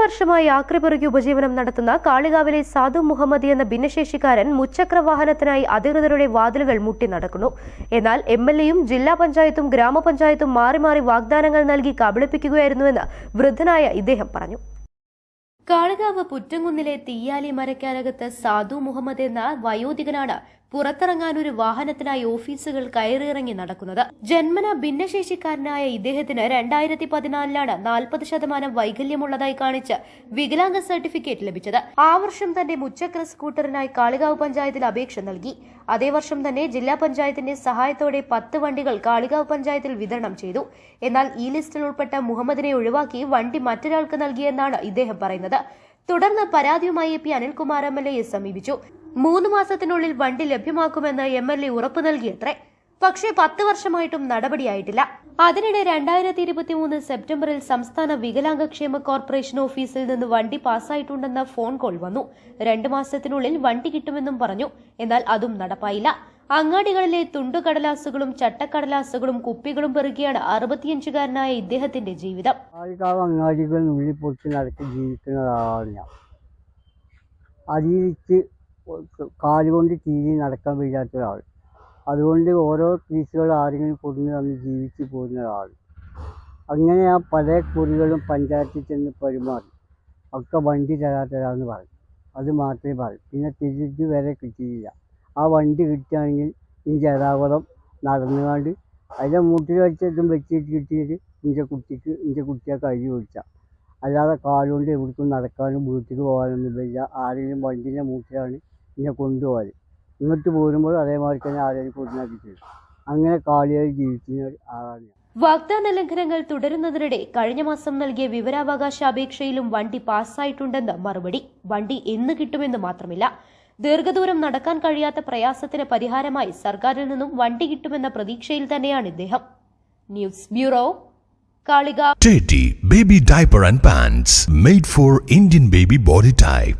വർഷമായി ആക്രിപിറകി ഉപജീവനം നടത്തുന്ന കാളികാവിലെ സാധു മുഹമ്മദി എന്ന ഭിന്നശേഷിക്കാരൻ മുച്ചക്ര വാഹനത്തിനായി അധികൃതരുടെ വാതിലുകൾ മുട്ടി നടക്കുന്നു. എന്നാൽ എം എൽ എയും ജില്ലാ പഞ്ചായത്തും ഗ്രാമപഞ്ചായത്തും മാറി മാറി വാഗ്ദാനങ്ങൾ നൽകി കബളിപ്പിക്കുകയായിരുന്നുവെന്ന് വൃദ്ധനായ ഇദ്ദേഹം പറഞ്ഞു. കാളികാവ് പുറ്റങ്കുന്നിലെ തീയാലി മരക്കാനകത്ത് സാധു മുഹമ്മദ് എന്ന വയോധികനാണ് പുറത്തിറങ്ങാൻ ഒരു വാഹനത്തിനായി ഓഫീസുകൾ കയറിയിറങ്ങി നടക്കുന്നത്. ജന്മന ഭിന്നശേഷിക്കാരനായ ഇദ്ദേഹത്തിന് രണ്ടായിരത്തി പതിനാലിലാണ് നാൽപ്പത് ശതമാനം വൈകല്യമുള്ളതായി കാണിച്ച് വികലാംഗ സർട്ടിഫിക്കറ്റ് ലഭിച്ചത്. ആ വർഷം തന്നെ മുച്ചക്ര സ്കൂട്ടറിനായി കാളികാവ് പഞ്ചായത്തിൽ അപേക്ഷ നൽകി. അതേ വർഷം തന്നെ ജില്ലാ പഞ്ചായത്തിന്റെ സഹായത്തോടെ പത്ത് വണ്ടികൾ കാളികാവ് പഞ്ചായത്തിൽ വിതരണം ചെയ്തു. എന്നാൽ ഈ ലിസ്റ്റിൽ ഉൾപ്പെട്ട മുഹമ്മദിനെ ഒഴിവാക്കി വണ്ടി മറ്റൊരാൾക്ക് നൽകിയെന്നാണ് ഇദ്ദേഹം പറയുന്നത്. തുടർന്ന് പരാതിയുമായി പി അനിൽകുമാർ എം എൽ എയെ സമീപിച്ചു. മൂന്ന് മാസത്തിനുള്ളിൽ വണ്ടി ലഭ്യമാക്കുമെന്ന് എം എൽ എ ഉറപ്പു നൽകിയത്രേ. പക്ഷേ പത്ത് വർഷമായിട്ടും നടപടിയായിട്ടില്ല. അതിനിടെ രണ്ടായിരത്തി ഇരുപത്തി മൂന്ന് സെപ്റ്റംബറിൽ സംസ്ഥാന വികലാംഗക്ഷേമ കോർപ്പറേഷൻ ഓഫീസിൽ നിന്ന് വണ്ടി പാസ്സായിട്ടുണ്ടെന്ന ഫോൺ കോൾ വന്നു. രണ്ട് മാസത്തിനുള്ളിൽ വണ്ടി കിട്ടുമെന്നും പറഞ്ഞു. എന്നാൽ അതും നടപ്പായില്ല. അങ്ങാടികളിലെ തുണ്ടുകടലാസുകളും ചട്ടക്കടലാസുകളും കുപ്പികളും പെറുകിയാണ് അറുപത്തിയഞ്ചുകാരനായ ഇദ്ദേഹത്തിന്റെ ജീവിതം. പൊട്ടി നടക്കി അതിലിച്ച് കാലുകൊണ്ട് തീരി നടക്കാൻ വയ്യാത്ത ഒരാൾ. അതുകൊണ്ട് ഓരോ പീസുകൾ ആരെങ്കിലും കൊണ്ടു തന്ന് ജീവിച്ച് പോകുന്ന ഒരാൾ. അങ്ങനെ ആ പല കുറികളും പഞ്ചായത്തിൽ ചെന്ന് പെരുമാറി. ഒക്കെ വണ്ടി തരാത്ത തരാത്തരാന്ന് പറഞ്ഞു അത് മാത്രമേ പറയും. പിന്നെ തിരിച്ച് വരെ കിട്ടിയില്ല. ആ വണ്ടി കിട്ടുകയാണെങ്കിൽ ഈ ഗതാഗതം നടന്നുകൊണ്ട് അതിന്റെ മൂട്ടിൽ വെച്ചിട്ടും വെച്ചിട്ട് കിട്ടിയിട്ട് ഇന്റെ കുട്ടിക്ക് ഇന്റെ കുട്ടിയെ കൈ പിടിച്ചാൽ അല്ലാതെ കാലുകൊണ്ട് എവിടേക്കും നടക്കാനും വീട്ടിൽ പോകാനൊന്നും വയ്യ ആരെങ്കിലും വണ്ടീന്റെ മൂട്ടിലാണ് എന്നെ കൊണ്ടുപോകാൻ ഇങ്ങോട്ട് പോരുമ്പോൾ അതേമാതിരി തന്നെ ആരെങ്കിലും കൊണ്ടുനാക്കി തരും അങ്ങനെ കാലിയായി ജീവിക്കുന്ന ആളാണ് വാഗ്ദാന ലംഘനങ്ങൾ തുടരുന്നതിനിടെ കഴിഞ്ഞ മാസം നൽകിയ വിവരാവകാശ അപേക്ഷയിലും വണ്ടി പാസ്സായിട്ടുണ്ടെന്ന് മറുപടി. വണ്ടി എന്ന് കിട്ടുമെന്ന് മാത്രമില്ല. ദീർഘദൂരം നടക്കാൻ കഴിയാത്ത പ്രയാസത്തിന് പരിഹാരമായി സർക്കാരിൽ നിന്നും വണ്ടി കിട്ടുമെന്ന പ്രതീക്ഷയിൽ തന്നെയാണ് ഇദ്ദേഹം. News bureau കാളിക Teddy Baby Diaper and Pants made for Indian baby body type.